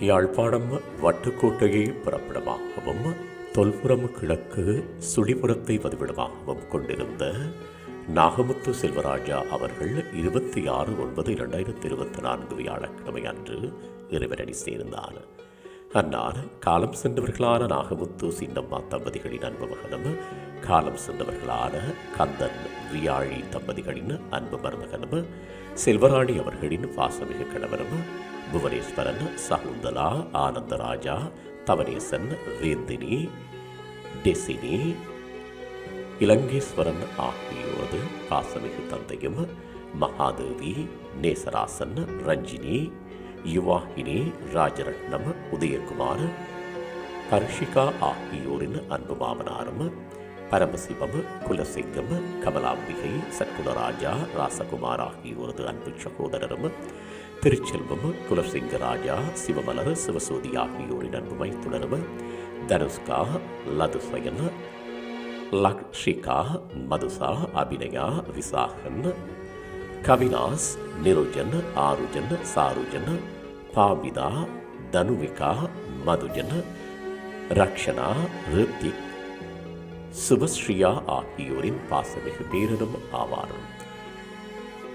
யாழ்ப்பாணம் வட்டுக்கோட்டையை புறப்படமாகவும் தொல்புறம் கிழக்கு சுழிபுறத்தை வதிவிடமாகவும் கொண்டிருந்த நாகமுத்து செல்வராஜா அவர்கள் இருபத்தி ஆறு ஒன்பது இரண்டாயிரத்தி இருபத்தி நான்கு வியாழக்கிழமை அன்று இறைவனடி சேர்ந்தார். அன்னார் காலம் சென்றவர்களான நாகமுத்து சின்னம்மா தம்பதிகளின் அன்பு மகனும் காலம் சென்றவர்களான கந்தன் வியாழி தம்பதிகளின் அன்பு மருமகனும் செல்வராணி அவர்களின் வாசமிகு கணவரும் புவனேஸ்வரன் சகுந்தலா ஆனந்தராஜா தவனேசன் வேந்தினி டெசினி இலங்கேஸ்வரன் ஆகியோரது பாசமிகு தந்தையும் மகாதேவி நேசராசன் ரஞ்சினி யுவாகினி ராஜரட்னம் உதயகுமார் ஹர்ஷிகா ஆகியோரின் அன்பு மாமனாரும் பரமசிவம் குலசிங்கம் கமலாம்பிகை சற்குணராஜா ராசகுமார் ஆகியோரது அன்பு சகோதரரும் திருச்செல்வம் குலசிங்க ராஜா சிவமலர் சிவசோதி ஆகியோரின் அன்புமை மைத்துனரும் தனுஷ்கா லதுசயன் லக்ஷிகா மதுசா அபிநயா விசாகன் கவினாஸ் நிருஜன் ஆருஜன் சாருஜன் பாமிதா தனுவிகா மதுஜன் ரக்ஷனா ரித்திக் சுபஸ்ரீயா ஆகியோரின் பாசமிகு பேரனும் ஆவார்.